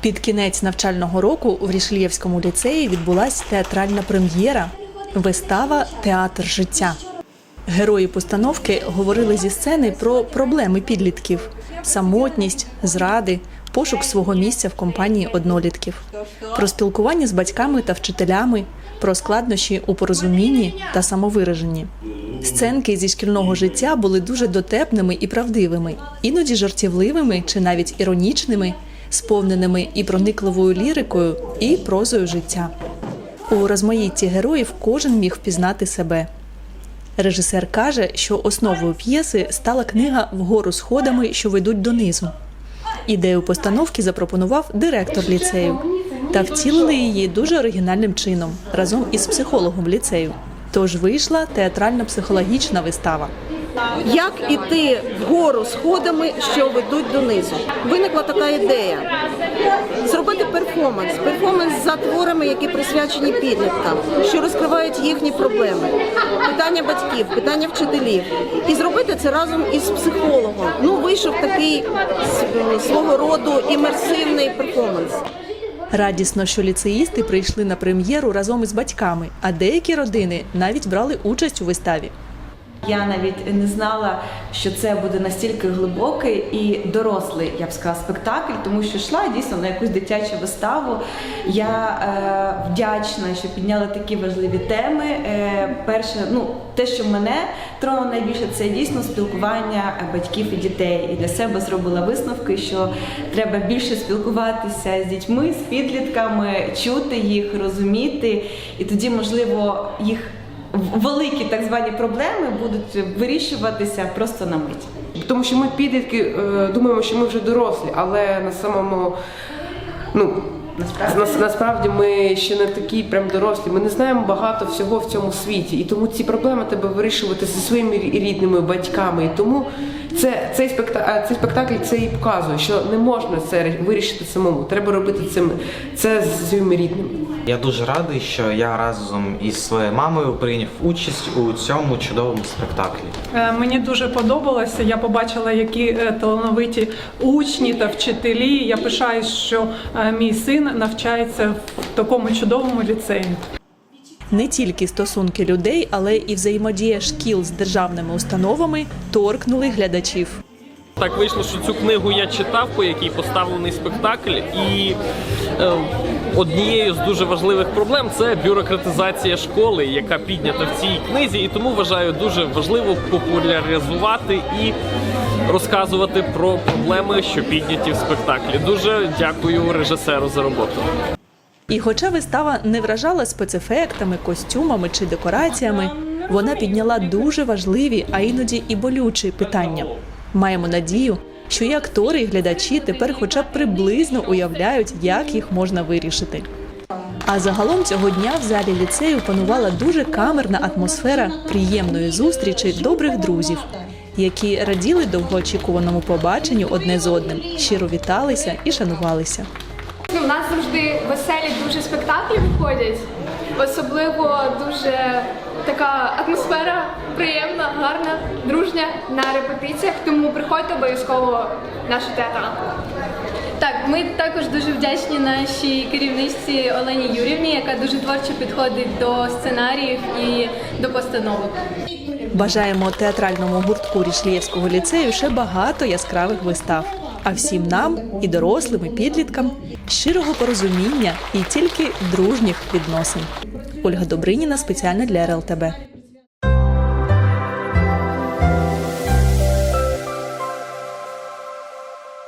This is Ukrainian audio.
Під кінець навчального року в Рішлієвському ліцеї відбулася театральна прем'єра вистава Театр життя. Герої постановки говорили зі сцени про проблеми підлітків: самотність, зради, пошук свого місця в компанії однолітків, про спілкування з батьками та вчителями, про складнощі у порозумінні та самовираженні. Сценки зі шкільного життя були дуже дотепними і правдивими, іноді жартівливими чи навіть іронічними, сповненими і проникливою лірикою, і прозою життя. У розмаїтті героїв кожен міг впізнати себе. Режисер каже, що основою п'єси стала книга Вгору сходами, що ведуть донизу. Ідею постановки запропонував директор ліцею та втілили її дуже оригінальним чином разом із психологом ліцею. Тож вийшла театрально-психологічна вистава. Як іти вгору сходами, що ведуть донизу? Виникла така ідея зробити перформанс, перформанс за творами, які присвячені підліткам, що розкривають їхні проблеми, питання батьків, питання вчителів, і зробити це разом із психологом. Ну вийшов такий свого роду імерсивний перформанс. Радісно, що ліцеїсти прийшли на прем'єру разом із батьками, а деякі родини навіть брали участь у виставі. Я навіть не знала, що це буде настільки глибокий і дорослий, я б сказала, спектакль, тому що йшла дійсно на якусь дитячу виставу. Я е, вдячна, що підняли такі важливі теми. Е, перше, ну те, що мене тронуло найбільше, це дійсно спілкування батьків і дітей. І для себе зробила висновки, що треба більше спілкуватися з дітьми, з підлітками, чути їх, розуміти, і тоді, можливо, їх великі так звані проблеми будуть вирішуватися просто на мить. Тому що ми підлітки е, думаємо, що ми вже дорослі, але на самому ну. Насправді. насправді ми ще не такі прям дорослі. Ми не знаємо багато всього в цьому світі, і тому ці проблеми треба вирішувати зі своїми рідними батьками. І тому це цей спектакль, цей спектакль це і показує, що не можна це вирішити самому. Треба робити цим це з своїми рідними. Я дуже радий, що я разом із своєю мамою прийняв участь у цьому чудовому спектаклі. Е, Мені дуже подобалося. Я побачила, які е, талановиті учні та вчителі. Я пишаюсь, що е, мій син навчається в такому чудовому ліцеї. Не тільки стосунки людей, але і взаємодія шкіл з державними установами торкнули глядачів. Так вийшло, що цю книгу я читав, по якій поставлений спектакль, і е, однією з дуже важливих проблем це бюрократизація школи, яка піднята в цій книзі, і тому вважаю дуже важливо популяризувати і розказувати про проблеми, що підняті в спектаклі. Дуже дякую режисеру за роботу. І хоча вистава не вражала спецефектами, костюмами чи декораціями, вона підняла дуже важливі, а іноді і болючі питання. Маємо надію, що і актори, і глядачі тепер хоча б приблизно уявляють, як їх можна вирішити. А загалом цього дня в залі ліцею панувала дуже камерна атмосфера приємної зустрічі добрих друзів, які раділи довгоочікуваному побаченню одне з одним, щиро віталися і шанувалися. Ну, У нас завжди веселі дуже спектаклі виходять. Особливо дуже така атмосфера приємна, гарна, дружня на репетиціях. Тому приходьте обов'язково в наш театр. Так, ми також дуже вдячні нашій керівничці Олені Юрівні, яка дуже творчо підходить до сценаріїв і до постановок. Бажаємо театральному гуртку Рішлієвського ліцею ще багато яскравих вистав. А всім нам, і дорослим, і підліткам, щирого порозуміння і тільки дружніх відносин. Ольга Добриніна спеціально для РЛТБ.